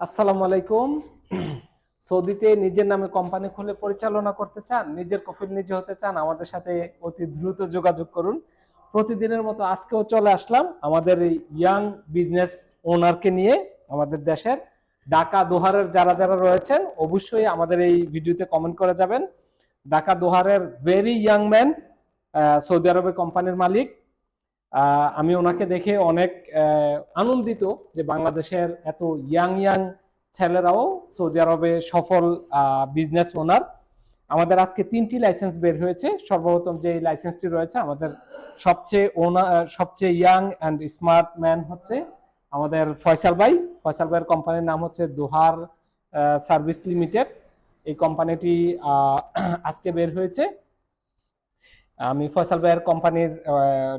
আসসালামু আলাইকুম। সৌদিতে নিজের নামে কোম্পানি খুলে পরিচালনা করতে চান, নিজের কফিল নিজে হতে চান, আমাদের সাথে অতি দ্রুত যোগাযোগ করুন। প্রতিদিনের মতো আজকেও চলে আসলাম আমাদের ইয়াং বিজনেস ওনারকে নিয়ে আমাদের দেশের ঢাকা দোহারের যারা যারা রয়েছেন, অবশ্যই আমাদের এই ভিডিওতে কমেন্ট করে যাবেন। ঢাকা দোহারের ভেরি ইয়াং ম্যান সৌদি আরবে কোম্পানির মালিক। আমি ওনাকে দেখে অনেক আনন্দিত যে বাংলাদেশের এত ইয়াং ইয়াং ছেলেরাও সৌদি আরবে সফল বিজনেস ওনার আমাদের আজকে তিনটি লাইসেন্স বের হয়েছে। সর্বপ্রথম যে লাইসেন্সটি রয়েছে, আমাদের সবচেয়ে ওনার সবচেয়ে ইয়াং অ্যান্ড স্মার্ট ম্যান হচ্ছে আমাদের ফয়সাল ভাই। ফয়সাল ভাইয়ের কোম্পানির নাম হচ্ছে দোহার সার্ভিস লিমিটেড এই কোম্পানিটি আজকে বের হয়েছে। আমি ফয়সাল ভাইয়ের কোম্পানির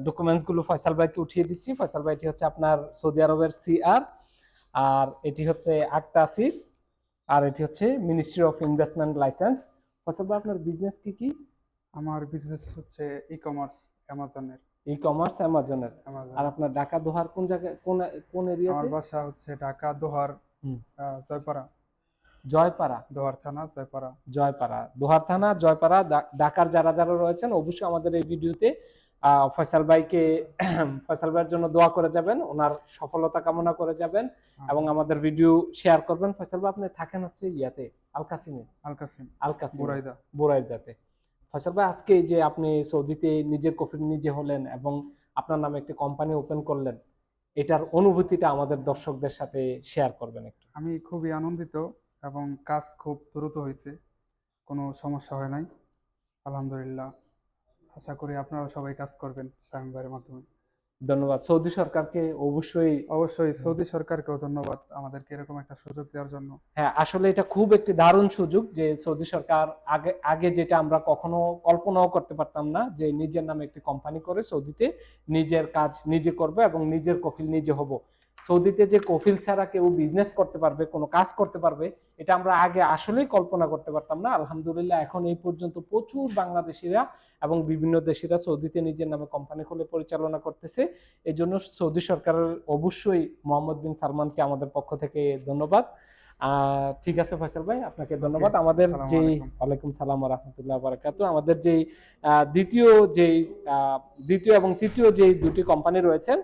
ডকুমেন্টসগুলো ফয়সাল ভাইকে উঠিয়ে দিচ্ছি। ফয়সাল ভাই এটি হচ্ছে আপনার সৌদি আরবের সিআর আর এটি হচ্ছে আক্তাসিস আর এটি হচ্ছে ministry of investment licence Faisal ভাই আপনার বিজনেস কি কি? আমার বিজনেস হচ্ছে ই কমার্স অ্যামাজনের ই কমার্স অ্যামাজনের অ্যামাজন আর আপনার ঢাকা দোহার কোন জায়গায় কোন কোন আমার বাসা হচ্ছে ঢাকা দোহার। জয়পাড়া। জয়পাড়া। দোহার থানা জয়পাড়া। জয়পাড়া। দোহার থানা জয়পাড়া ঢাকার যারা যারা রয়েছেন অবশ্যই আমাদের এই ভিডিওতে ফয়সাল ভাইকে ফয়সাল ভাইয়ের জন্য দোয়া করে যাবেন। ওনার সফলতা কামনা করে যাবেন এবং আমাদের ভিডিও শেয়ার করবেন। ফয়সাল ভাই আপনি থাকেন হচ্ছে ইয়াতে আলকাসিমে। আলকাসিম আলকাসিম বুরাইদা। বোরাইদাতে। ফয়সাল ভাই আজকে যে আপনি সৌদিতে নিজের কফিল নিজে হলেন এবং আপনার নামে একটি কোম্পানি ওপেন করলেন এটার অনুভূতিটা আমাদের দর্শকদের সাথে শেয়ার করবেন একটু। আমি খুবই আনন্দিত এবং কাজ খুব দ্রুত হয়েছে কোনো সমস্যা হয় নাই। আলহামদুলিল্লাহ। আশা করি আপনারা সবাই কাজ করবেন ভাইয়ের মাধ্যমে। ধন্যবাদ। সৌদি সরকারকে অবশ্যই অবশ্যই সৌদি সরকারকেও ধন্যবাদ আমাদেরকে এরকম একটা সুযোগ দেওয়ার জন্য। হ্যাঁ আসলে এটা খুব একটি দারুণ সুযোগ যে সৌদি সরকার আগে আগে যেটা আমরা কখনো কল্পনাও করতে পারতাম না যে নিজের নামে একটি কোম্পানি করে সৌদিতে নিজের কাজ নিজে করবে এবং নিজের কফিল নিজে হব। সৌদিতে যে কফিল ছাড়া কেউ বিজনেস করতে পারবে কোনো কাজ করতে পারবে এটা আমরা আগে আসলেই কল্পনা করতে পারতাম না। আলহামদুলিল্লাহ এখন এই পর্যন্ত প্রচুর বাংলাদেশিরা এবং বিভিন্ন দেশিরা সৌদিতে নিজের নামে কোম্পানি খুলে পরিচালনা করতেছে। এই জন্য সৌদি সরকারের অবশ্যই মোহাম্মদ বিন সালমানকে আমাদের পক্ষ থেকে ধন্যবাদ। ঠিক আছে ফয়সাল ভাই আপনাকে ধন্যবাদ। আমাদের যেই ওয়ালাইকুম সালাম রহমতুল্লাহ বারাকাতু আমাদের যেই দ্বিতীয় যেই আহ, দ্বিতীয় এবং তৃতীয় যেই দুটি কোম্পানি রয়েছেন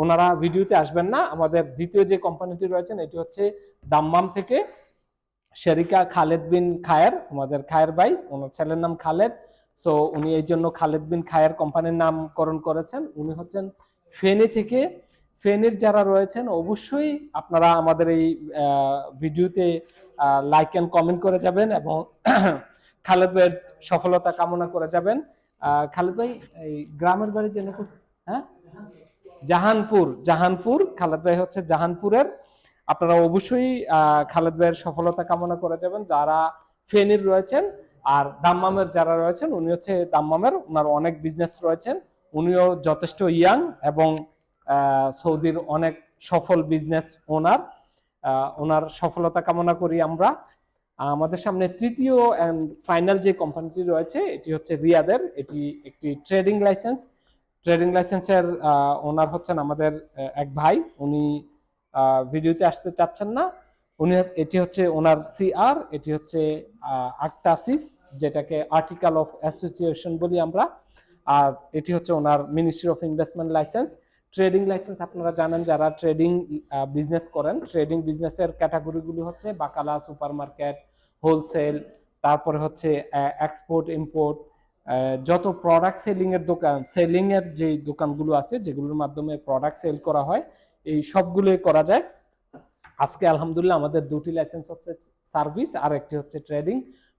ওনারা ভিডিওতে আসবেন না। আমাদের দ্বিতীয় যে কোম্পানিটি রয়েছেন, এটি হচ্ছে দাম্মাম থেকে শেরিকা খালেদ বিন খায়ের, আমাদের খায়ের ভাই। ওনার ছেলের নাম খালেদ। সো উনি এই জন্য খালেদ বিন খায়ের কোম্পানির নামকরণ করেছেন। উনি হচ্ছেন ফেনী থেকে। ফেনীর যারা রয়েছেন, অবশ্যই আপনারা আমাদের এই ভিডিওতে লাইক অ্যান্ড কমেন্ট করে যাবেন এবং খালেদ ভাইয়ের সফলতা কামনা করে যাবেন। খালেদ ভাই, এই গ্রামের বাড়ি যেন? হ্যাঁ? জাহানপুর জাহানপুর, খালেদ ভাই হচ্ছে জাহানপুরের। আপনারা অবশ্যই খালেদ ভাইয়ের সফলতা কামনা করে যাবেন, যারা ফেনীর রয়েছেন আর দাম্মামের যারা রয়েছেন, উনি হচ্ছে দাম্মামের, ওনার অনেক বিজনেস রয়েছেন, উনিও যথেষ্ট ইয়াং এবং সৌদির অনেক সফল বিজনেস ওনার ওনার সফলতা কামনা করি আমরা। আমাদের সামনে তৃতীয় অ্যান্ড ফাইনাল যে কোম্পানিটি রয়েছে, এটি হচ্ছে রিয়াদের, এটি একটি ট্রেডিং লাইসেন্স ট্রেডিং লাইসেন্সের ওনার হচ্ছেন আমাদের এক ভাই। উনি ভিডিওতে আসতে চাচ্ছেন না। উনি এটি হচ্ছে ওনার সিআর এটি হচ্ছে আক্তাসিস যেটাকে আর্টিকেল অফ অ্যাসোসিয়েশন বলি আমরা। আর এটি হচ্ছে owner ministry of investment licence trading licence আপনারা জানেন যারা ট্রেডিং বিজনেস করেন ট্রেডিং বিজনেসের ক্যাটাগরিগুলি হচ্ছে বাকালা সুপার মার্কেট হোলসেল তারপরে হচ্ছে এক্সপোর্ট ইম্পোর্ট যত প্রোডাক্ট সেলিং এর দোকান সেলিং এর যে দোকানগুলো আছে, যেগুলোর মাধ্যমে প্রোডাক্ট সেল করা হয়, এই সবগুলোই করা যায়। আজকে আলহামদুলিল্লাহ আমাদের দুটি লাইসেন্স হচ্ছে সার্ভিস আর একটি হচ্ছে ট্রেডিং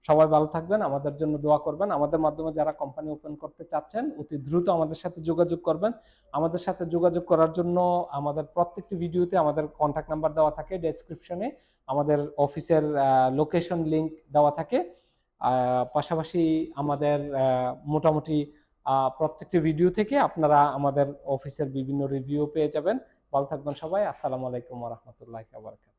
সবাই ভালো থাকবেন, আমাদের জন্য দোয়া করবেন। আমাদের মাধ্যমে যারা কোম্পানি ওপেন করতে চাচ্ছেন, অতি দ্রুত আমাদের সাথে যোগাযোগ করবেন। আমাদের সাথে যোগাযোগ করার জন্য আমাদের প্রত্যেকটি ভিডিওতে আমাদের কন্ট্যাক্ট নাম্বার দেওয়া থাকে ডেসক্রিপশনে আমাদের অফিসের লোকেশন লিংক দেওয়া থাকে। পাশাপাশি আমাদের মোটামুটি প্রত্যেকটি ভিডিও থেকে আপনারা আমাদের অফিসের বিভিন্ন রিভিউ পেয়ে যাবেন। ভালো থাকবেন সবাই। আসসালামু আলাইকুম রহমতুল্লাহ